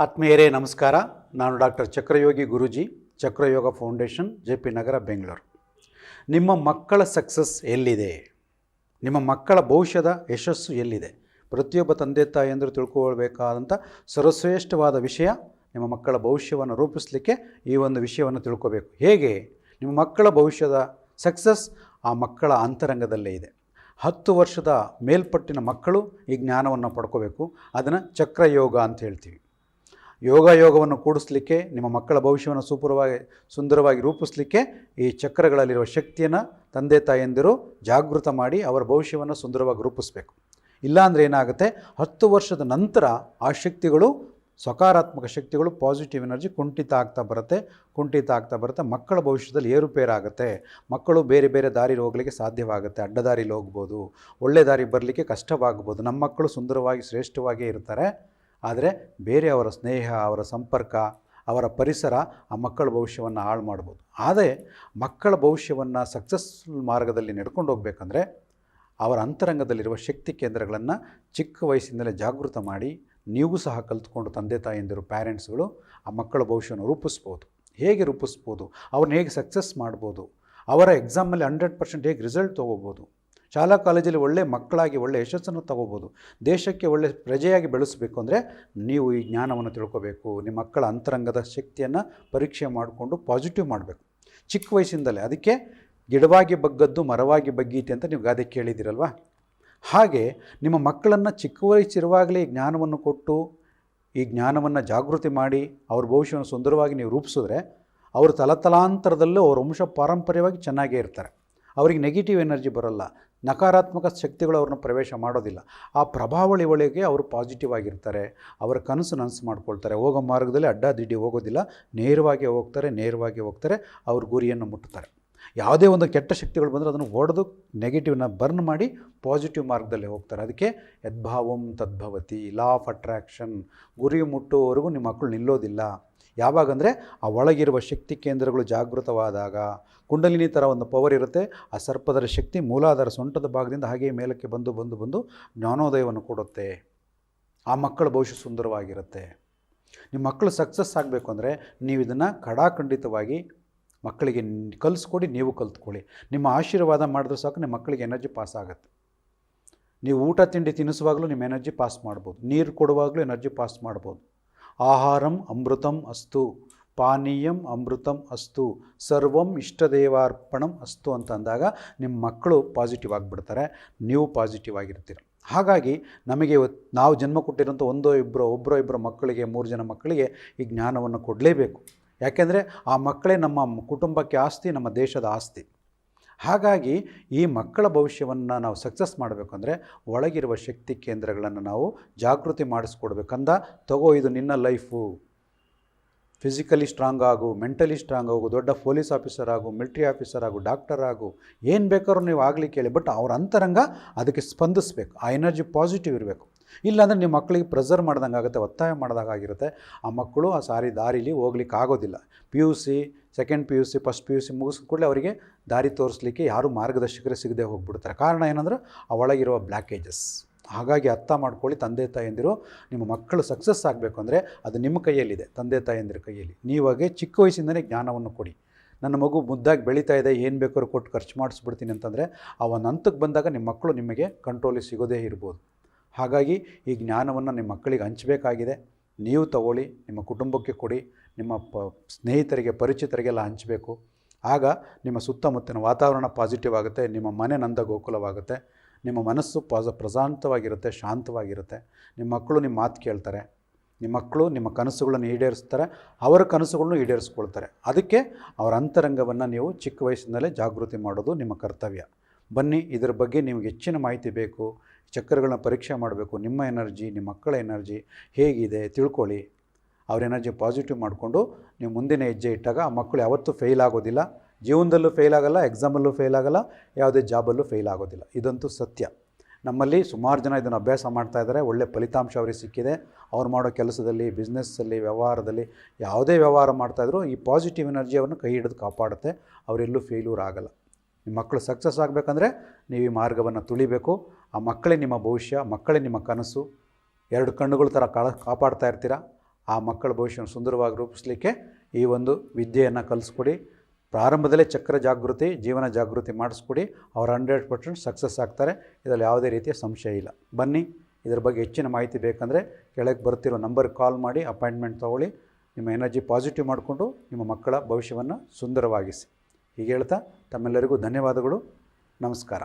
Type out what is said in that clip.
ಆತ್ಮೀಯರೇ, ನಮಸ್ಕಾರ. ನಾನು doctor Chakrayogi Guruji, Chakrayoga foundation, J P Nagar, Bengaluru. ನಿಮ್ಮ ಮಕ್ಕಳ ಸಕ್ಸಸ್ ಎಲ್ಲಿದೆ? ನಿಮ್ಮ ಮಕ್ಕಳ ಭವಿಷ್ಯದ ಯಶಸ್ಸು ಎಲ್ಲಿದೆ? ಪ್ರತಿಯೊಬ್ಬ ತಂದೆ ತಾಯಿಯಂದರು ತಿಳ್ಕೊಳ್ಬೇಕಾದಂಥ ಸರ್ವಶ್ರೇಷ್ಠವಾದ ವಿಷಯ ನಿಮ್ಮ ಮಕ್ಕಳ ಭವಿಷ್ಯವನ್ನು ರೂಪಿಸಲಿಕ್ಕೆ ಈ ಒಂದು ವಿಷಯವನ್ನು ತಿಳ್ಕೋಬೇಕು. ಹೇಗೆ? ನಿಮ್ಮ ಮಕ್ಕಳ ಭವಿಷ್ಯದ ಸಕ್ಸಸ್ ಆ ಮಕ್ಕಳ ಅಂತರಂಗದಲ್ಲೇ ಇದೆ. ಹತ್ತು ವರ್ಷದ ಮೇಲ್ಪಟ್ಟಿನ ಮಕ್ಕಳು ಈ ಜ್ಞಾನವನ್ನು ಪಡ್ಕೋಬೇಕು. ಅದನ್ನು ಚಕ್ರಯೋಗ ಅಂತ ಹೇಳ್ತೀವಿ. ಯೋಗ ಯೋಗವನ್ನು ಕೂಡಿಸ್ಲಿಕ್ಕೆ, ನಿಮ್ಮ ಮಕ್ಕಳ ಭವಿಷ್ಯವನ್ನು ಸೂಪರವಾಗಿ, ಸುಂದರವಾಗಿ ರೂಪಿಸಲಿಕ್ಕೆ ಈ ಚಕ್ರಗಳಲ್ಲಿರುವ ಶಕ್ತಿಯನ್ನು ತಂದೆ ತಾಯಿಯಂದಿರು ಜಾಗೃತ ಮಾಡಿ ಅವರ ಭವಿಷ್ಯವನ್ನು ಸುಂದರವಾಗಿ ರೂಪಿಸಬೇಕು. ಇಲ್ಲಾಂದರೆ ಏನಾಗುತ್ತೆ? ಹತ್ತು ವರ್ಷದ ನಂತರ ಆ ಶಕ್ತಿಗಳು, ಸಕಾರಾತ್ಮಕ ಶಕ್ತಿಗಳು ಪಾಸಿಟಿವ್ ಎನರ್ಜಿ ಕುಂಠಿತ ಆಗ್ತಾ ಬರುತ್ತೆ. ಕುಂಠಿತ ಆಗ್ತಾ ಬರುತ್ತೆ. ಮಕ್ಕಳ ಭವಿಷ್ಯದಲ್ಲಿ ಏರುಪೇರಾಗುತ್ತೆ. ಮಕ್ಕಳು ಬೇರೆ ಬೇರೆ ದಾರಿಲಿ ಹೋಗಲಿಕ್ಕೆ ಸಾಧ್ಯವಾಗುತ್ತೆ. ಅಡ್ಡ ದಾರಿಲಿ ಹೋಗ್ಬೋದು. ಒಳ್ಳೆ ದಾರಿ ಬರಲಿಕ್ಕೆ ಕಷ್ಟವಾಗ್ಬೋದು. ನಮ್ಮ ಮಕ್ಕಳು ಸುಂದರವಾಗಿ ಶ್ರೇಷ್ಠವಾಗಿ ಇರ್ತಾರೆ. ಆದರೆ ಬೇರೆಯವರ ಸ್ನೇಹ, ಅವರ ಸಂಪರ್ಕ, ಅವರ ಪರಿಸರ ಆ ಮಕ್ಕಳ ಭವಿಷ್ಯವನ್ನು ಹಾಳು ಮಾಡ್ಬೋದು. ಆದರೆ ಮಕ್ಕಳ ಭವಿಷ್ಯವನ್ನು ಸಕ್ಸಸ್ಫುಲ್ ಮಾರ್ಗದಲ್ಲಿ ನಡ್ಕೊಂಡು ಹೋಗ್ಬೇಕಂದ್ರೆ ಅವರ ಅಂತರಂಗದಲ್ಲಿರುವ ಶಕ್ತಿ ಕೇಂದ್ರಗಳನ್ನು ಚಿಕ್ಕ ವಯಸ್ಸಿನಲ್ಲೇ ಜಾಗೃತ ಮಾಡಿ ನೀವು ಸಹ ಕಲ್ತ್ಕೊಂಡು ತಂದೆ ತಾಯಿಯಂದಿರು ಪ್ಯಾರೆಂಟ್ಸ್ಗಳು ಆ ಮಕ್ಕಳ ಭವಿಷ್ಯವನ್ನು ರೂಪಿಸ್ಬೋದು. ಹೇಗೆ ರೂಪಿಸ್ಬೋದು? ಅವ್ರನ್ನ ಹೇಗೆ ಸಕ್ಸಸ್ ಮಾಡ್ಬೋದು? ಅವರ ಎಕ್ಸಾಮಲ್ಲಿ ಹಂಡ್ರೆಡ್ ಪರ್ಸೆಂಟ್ ಹೇಗೆ ರಿಸಲ್ಟ್ ತೊಗೋಬೋದು? ಶಾಲಾ ಕಾಲೇಜಲ್ಲಿ ಒಳ್ಳೆ ಮಕ್ಕಳಾಗಿ, ಒಳ್ಳೆ ಯಶಸ್ಸನ್ನು ತಗೋಬೋದು. ದೇಶಕ್ಕೆ ಒಳ್ಳೆ ಪ್ರಜೆಯಾಗಿ ಬೆಳೆಸಬೇಕು ಅಂದರೆ ನೀವು ಈ ಜ್ಞಾನವನ್ನು ತಿಳ್ಕೋಬೇಕು. ನಿಮ್ಮ ಮಕ್ಕಳ ಅಂತರಂಗದ ಶಕ್ತಿಯನ್ನು ಪರೀಕ್ಷೆ ಮಾಡಿಕೊಂಡು ಪಾಸಿಟಿವ್ ಮಾಡಬೇಕು. ಚಿಕ್ಕ ವಯಸ್ಸಿಂದಲೇ. ಅದಕ್ಕೆ ಗಿಡವಾಗಿ ಬಗ್ಗದ್ದು, ಮರವಾಗಿ ಬಗ್ಗೀತೆ ಅಂತ ನೀವು ಗಾದೆ ಕೇಳಿದಿರಲ್ವಾ ಹಾಗೆ ನಿಮ್ಮ ಮಕ್ಕಳನ್ನು ಚಿಕ್ಕ ವಯಸ್ಸಿರುವಾಗಲೇ ಜ್ಞಾನವನ್ನು ಕೊಟ್ಟು, ಈ ಜ್ಞಾನವನ್ನು ಜಾಗೃತಿ ಮಾಡಿ, ಅವ್ರ ಭವಿಷ್ಯವನ್ನು ಸುಂದರವಾಗಿ ನೀವು ರೂಪಿಸಿದ್ರೆ ಅವರು ತಲತಲಾಂತರದಲ್ಲೂ ಅವ್ರ ವಂಶ ಪಾರಂಪರ್ಯವಾಗಿ ಚೆನ್ನಾಗೇ ಇರ್ತಾರೆ. ಅವರಿಗೆ ನೆಗೆಟಿವ್ ಎನರ್ಜಿ ಬರೋಲ್ಲ. ನಕಾರಾತ್ಮಕ ಶಕ್ತಿಗಳು ಅವ್ರನ್ನ ಪ್ರವೇಶ ಮಾಡೋದಿಲ್ಲ. ಆ ಪ್ರಭಾವಳಿ ಒಳಗೆ ಅವರು ಪಾಸಿಟಿವ್ ಆಗಿರ್ತಾರೆ. ಅವರ ಕನಸು ನನಸು ಮಾಡ್ಕೊಳ್ತಾರೆ. ಹೋಗೋ ಮಾರ್ಗದಲ್ಲಿ ಅಡ್ಡಾದಿಡ್ಡಿ ಹೋಗೋದಿಲ್ಲ. ನೇರವಾಗಿ ಹೋಗ್ತಾರೆ ನೇರವಾಗಿ ಹೋಗ್ತಾರೆ. ಅವ್ರ ಗುರಿಯನ್ನು ಮುಟ್ಟುತ್ತಾರೆ ಯಾವುದೇ ಒಂದು ಕೆಟ್ಟ ಶಕ್ತಿಗಳು ಬಂದರೆ ಅದನ್ನು ಹೊಡೆದು ನೆಗೆಟಿವ್ನ ಬರ್ನ್ ಮಾಡಿ ಪಾಸಿಟಿವ್ ಮಾರ್ಗದಲ್ಲಿ ಹೋಗ್ತಾರೆ. ಅದಕ್ಕೆ ಯದ್ಭಾವಂ ತದ್ಭವತಿ ಲಾ ಆಫ್ ಅಟ್ರ್ಯಾಕ್ಷನ್ ಗುರಿ ಮುಟ್ಟುವವರೆಗೂ ನಿಮ್ಮ ಮಕ್ಕಳು ನಿಲ್ಲೋದಿಲ್ಲ. ಯಾವಾಗಂದರೆ ಆ ಒಳಗಿರುವ ಶಕ್ತಿ ಕೇಂದ್ರಗಳು ಜಾಗೃತವಾದಾಗ ಕುಂಡಲಿನಿ ಥರ ಒಂದು ಪವರ್ ಇರುತ್ತೆ. ಆ ಸರ್ಪದರ ಶಕ್ತಿ ಮೂಲಾಧಾರ ಸೊಂಟದ ಭಾಗದಿಂದ ಹಾಗೆ ಮೇಲಕ್ಕೆ ಬಂದು ಬಂದು ಬಂದು ಜ್ಞಾನೋದಯವನ್ನು ಕೊಡುತ್ತೆ. ಆ ಮಕ್ಕಳು ಭವಿಷ್ಯ ಸುಂದರವಾಗಿರುತ್ತೆ. ನಿಮ್ಮ ಮಕ್ಕಳು ಸಕ್ಸಸ್ ಆಗಬೇಕು ಅಂದರೆ ನೀವು ಇದನ್ನು ಕಡಾಖಂಡಿತವಾಗಿ ಮಕ್ಕಳಿಗೆ ಕಲಿಸ್ಕೊಡಿ, ನೀವು ಕಲ್ತ್ಕೊಳ್ಳಿ. ನಿಮ್ಮ ಆಶೀರ್ವಾದ ಮಾಡಿದ್ರೆ ಸಾಕು, ನಿಮ್ಮ ಮಕ್ಕಳಿಗೆ ಎನರ್ಜಿ ಪಾಸ್ ಆಗುತ್ತೆ. ನೀವು ಊಟ, ತಿಂಡಿ ತಿನ್ನಿಸುವಾಗಲೂ ನಿಮ್ಮ ಎನರ್ಜಿ ಪಾಸ್ ಮಾಡ್ಬೋದು. ನೀರು ಕೊಡುವಾಗಲೂ ಎನರ್ಜಿ ಪಾಸ್ ಮಾಡ್ಬೋದು. ಆಹಾರಂ ಅಮೃತಂ ಅಸ್ತು, ಪಾನೀಯಂ ಅಮೃತಂ ಅಸ್ತು, ಸರ್ವಂ ಇಷ್ಟದೇವಾರ್ಪಣಂ ಅಸ್ತು ಅಂತ ಅಂದಾಗ ನಿಮ್ಮ ಮಕ್ಕಳು ಪಾಸಿಟಿವ್ ಆಗಿಬಿಡ್ತಾರೆ, ನೀವು ಪಾಸಿಟಿವ್ ಆಗಿರ್ತೀರ. ಹಾಗಾಗಿ ನಮಗೆ ನಾವು ಜನ್ಮ ಕೊಟ್ಟಿರೋಂಥ ಒಂದೋ ಇಬ್ಬರೋ ಒಬ್ಬರೋ ಇಬ್ಬರೋ ಮಕ್ಕಳಿಗೆ, ಮೂರು ಜನ ಮಕ್ಕಳಿಗೆ ಈ ಜ್ಞಾನವನ್ನು ಕೊಡಲೇಬೇಕು. ಯಾಕೆಂದರೆ ಆ ಮಕ್ಕಳೇ ನಮ್ಮ ಕುಟುಂಬಕ್ಕೆ ಆಸ್ತಿ, ನಮ್ಮ ದೇಶದ ಆಸ್ತಿ. ಹಾಗಾಗಿ ಈ ಮಕ್ಕಳ ಭವಿಷ್ಯವನ್ನು ನಾವು ಸಕ್ಸಸ್ ಮಾಡಬೇಕು ಅಂದರೆ ಒಳಗಿರುವ ಶಕ್ತಿ ಕೇಂದ್ರಗಳನ್ನು ನಾವು ಜಾಗೃತಿ ಮಾಡಿಸ್ಕೊಡ್ಬೇಕಂದ ತಗೋ ಇದು ನಿನ್ನ ಲೈಫು ಫಿಸಿಕಲಿ ಸ್ಟ್ರಾಂಗ್ ಆಗು ಮೆಂಟಲಿ ಸ್ಟ್ರಾಂಗ್ ಆಗು, ದೊಡ್ಡ ಪೊಲೀಸ್ ಆಫೀಸರ್ ಆಗು ಮಿಲ್ಟ್ರಿ ಆಫೀಸರ್ ಆಗು ಡಾಕ್ಟರ್ ಆಗು, ಏನು ಬೇಕಾದ್ರೂ ನೀವು ಆಗಲಿಕ್ಕೆ ಹೇಳಿ ಬಟ್ ಅವ್ರ ಅಂತರಂಗ ಅದಕ್ಕೆ ಸ್ಪಂದಿಸ್ಬೇಕು, ಆ ಎನರ್ಜಿ ಪಾಸಿಟಿವ್ ಇರಬೇಕು. ಇಲ್ಲಾಂದರೆ ನಿಮ್ಮ ಮಕ್ಕಳಿಗೆ ಪ್ರೆಸರ್ ಮಾಡ್ದಂಗೆ ಆಗುತ್ತೆ, ಒತ್ತಾಯ ಮಾಡಿದಾಗಿರುತ್ತೆ ಆ ಮಕ್ಕಳು ಆ ಸಾರಿ ದಾರಿಲಿ ಹೋಗ್ಲಿಕ್ಕೆ ಆಗೋದಿಲ್ಲ. P U C second P U C first P U C ಮುಗಿಸಿದ ಕೂಡಲೇ ಅವರಿಗೆ ದಾರಿ ತೋರಿಸ್ಲಿಕ್ಕೆ ಯಾರು ಮಾರ್ಗದರ್ಶಕರೇ ಸಿಗದೆ ಹೋಗ್ಬಿಡ್ತಾರೆ. ಕಾರಣ ಏನಂದ್ರೆ ಆ ಒಳಗಿರುವ ಬ್ಲ್ಯಾಕೇಜಸ್ ಹಾಗಾಗಿ ಅರ್ಥ ಮಾಡ್ಕೊಳ್ಳಿ, ತಂದೆ ತಾಯಂದಿರು, ನಿಮ್ಮ ಮಕ್ಕಳು ಸಕ್ಸಸ್ ಆಗಬೇಕು ಅಂದರೆ ಅದು ನಿಮ್ಮ ಕೈಯಲ್ಲಿದೆ, ತಂದೆ ತಾಯಂದಿರ ಕೈಯಲ್ಲಿ. ನೀವಾಗೆ ಚಿಕ್ಕ ವಯಸ್ಸಿಂದನೇ ಜ್ಞಾನವನ್ನು ಕೊಡಿ. ನನ್ನ ಮಗು ಮುದ್ದಾಗಿ ಬೆಳೀತಾ ಇದೆ, ಏನು ಬೇಕಾದ್ರೂ ಕೊಟ್ಟು ಖರ್ಚು ಮಾಡಿಸ್ಬಿಡ್ತೀನಿ ಅಂತಂದರೆ ಒಂದು ಹಂತಕ್ಕೆ ಬಂದಾಗ ನಿಮ್ಮ ಮಕ್ಕಳು ನಿಮಗೆ ಕಂಟ್ರೋಲಿಗೆ ಸಿಗೋದೇ ಇರ್ಬೋದು. ಹಾಗಾಗಿ ಈ ಜ್ಞಾನವನ್ನು ನಿಮ್ಮ ಮಕ್ಕಳಿಗೆ ಹಂಚಬೇಕಾಗಿದೆ. ನೀವು ತಗೊಳ್ಳಿ, ನಿಮ್ಮ ಕುಟುಂಬಕ್ಕೆ ಕೊಡಿ, ನಿಮ್ಮ ಪ ಸ್ನೇಹಿತರಿಗೆ, ಪರಿಚಿತರಿಗೆಲ್ಲ ಹಂಚಬೇಕು. ಆಗ ನಿಮ್ಮ ಸುತ್ತಮುತ್ತಿನ ವಾತಾವರಣ ಪಾಸಿಟಿವ್ ಆಗುತ್ತೆ, ನಿಮ್ಮ ಮನೆ ನಂದ ಗೋಕುಲವಾಗುತ್ತೆ ನಿಮ್ಮ ಮನಸ್ಸು ಪಾಸ ಪ್ರಶಾಂತವಾಗಿರುತ್ತೆ, ಶಾಂತವಾಗಿರುತ್ತೆ. ನಿಮ್ಮ ಮಕ್ಕಳು ನಿಮ್ಮ ಮಾತು ಕೇಳ್ತಾರೆ. ನಿಮ್ಮ ಮಕ್ಕಳು ನಿಮ್ಮ ಕನಸುಗಳನ್ನು ಈಡೇರಿಸ್ತಾರೆ, ಅವರ ಕನಸುಗಳನ್ನು ಈಡೇರಿಸ್ಕೊಳ್ತಾರೆ. ಅದಕ್ಕೆ ಅವರ ಅಂತರಂಗವನ್ನು ನೀವು ಚಿಕ್ಕ ವಯಸ್ಸಿನಲ್ಲೇ ಜಾಗೃತಿ ಮಾಡೋದು ನಿಮ್ಮ ಕರ್ತವ್ಯ. ಬನ್ನಿ, ಇದರ ಬಗ್ಗೆ ನಿಮಗೆ ಹೆಚ್ಚಿನ ಮಾಹಿತಿ ಬೇಕು. ಚಕ್ರಗಳನ್ನ ಪರೀಕ್ಷೆ ಮಾಡಬೇಕು. ನಿಮ್ಮ ಎನರ್ಜಿ, ನಿಮ್ಮ ಮಕ್ಕಳ ಎನರ್ಜಿ ಹೇಗಿದೆ ತಿಳ್ಕೊಳ್ಳಿ. ಅವ್ರ ಎನರ್ಜಿ ಪಾಸಿಟಿವ್ ಮಾಡಿಕೊಂಡು ನೀವು ಮುಂದಿನ ಹೆಜ್ಜೆ ಇಟ್ಟಾಗ ಆ ಮಕ್ಕಳು ಯಾವತ್ತೂ ಫೇಲ್ ಆಗೋದಿಲ್ಲ. ಜೀವನದಲ್ಲೂ ಫೇಲ್ ಆಗೋಲ್ಲ, ಎಕ್ಸಾಮಲ್ಲೂ ಫೇಲ್ ಆಗೋಲ್ಲ, ಯಾವುದೇ ಜಾಬಲ್ಲೂ ಫೇಲ್ ಆಗೋದಿಲ್ಲ. ಇದಂತೂ ಸತ್ಯ. ನಮ್ಮಲ್ಲಿ ಸುಮಾರು ಜನ ಇದನ್ನು ಅಭ್ಯಾಸ ಮಾಡ್ತಾ ಇದ್ದಾರೆ. ಒಳ್ಳೆ ಫಲಿತಾಂಶ ಅವರಿಗೆ ಸಿಕ್ಕಿದೆ. ಅವ್ರು ಮಾಡೋ ಕೆಲಸದಲ್ಲಿ ಬಿಸ್ನೆಸ್ಸಲ್ಲಿ ವ್ಯವಹಾರದಲ್ಲಿ ಯಾವುದೇ ವ್ಯವಹಾರ ಮಾಡ್ತಾಯಿದ್ರು ಈ ಪಾಸಿಟಿವ್ ಎನರ್ಜಿ ಅವನ್ನು ಕೈ ಹಿಡಿದು ಕಾಪಾಡುತ್ತೆ. ಅವರೆಲ್ಲೂ ಫೇಲ್ಯೂರ್ ಆಗಲ್ಲ. ನಿಮ್ಮ ಮಕ್ಕಳು ಸಕ್ಸಸ್ ಆಗಬೇಕಂದ್ರೆ ನೀವು ಈ ಮಾರ್ಗವನ್ನು ತುಳಿಬೇಕು. ಆ ಮಕ್ಕಳೇ ನಿಮ್ಮ ಭವಿಷ್ಯ, ಮಕ್ಕಳೇ ನಿಮ್ಮ ಕನಸು. ಎರಡು ಕಣ್ಣುಗಳ ಥರ ಕಾಳ ಕಾಪಾಡ್ತಾ ಇರ್ತೀರ? ಆ ಮಕ್ಕಳ ಭವಿಷ್ಯವನ್ನು ಸುಂದರವಾಗಿ ರೂಪಿಸಲಿಕ್ಕೆ ಈ ಒಂದು ವಿದ್ಯೆಯನ್ನು ಕಲಿಸ್ಕೊಡಿ. ಪ್ರಾರಂಭದಲ್ಲೇ ಚಕ್ರ ಜಾಗೃತಿ, ಜೀವನ ಜಾಗೃತಿ ಮಾಡಿಸ್ಕೊಡಿ. ಅವ್ರು ಹಂಡ್ರೆಡ್ ಪರ್ಸೆಂಟ್ ಸಕ್ಸಸ್ ಆಗ್ತಾರೆ. ಇದರಲ್ಲಿ ಯಾವುದೇ ರೀತಿಯ ಸಂಶಯ ಇಲ್ಲ. ಬನ್ನಿ, ಇದರ ಬಗ್ಗೆ ಹೆಚ್ಚಿನ ಮಾಹಿತಿ ಬೇಕಂದರೆ ಕೆಳಗೆ ಬರ್ತಿರೋ ನಂಬರ್ಗೆ ಕಾಲ್ ಮಾಡಿ, ಅಪಾಯಿಂಟ್ಮೆಂಟ್ ತೊಗೊಳ್ಳಿ. ನಿಮ್ಮ ಎನರ್ಜಿ ಪಾಸಿಟಿವ್ ಮಾಡಿಕೊಂಡು ನಿಮ್ಮ ಮಕ್ಕಳ ಭವಿಷ್ಯವನ್ನು ಸುಂದರವಾಗಿಸಿ. ಹೀಗೆ ಹೇಳ್ತಾ ತಮ್ಮೆಲ್ಲರಿಗೂ ಧನ್ಯವಾದಗಳು. ನಮಸ್ಕಾರ.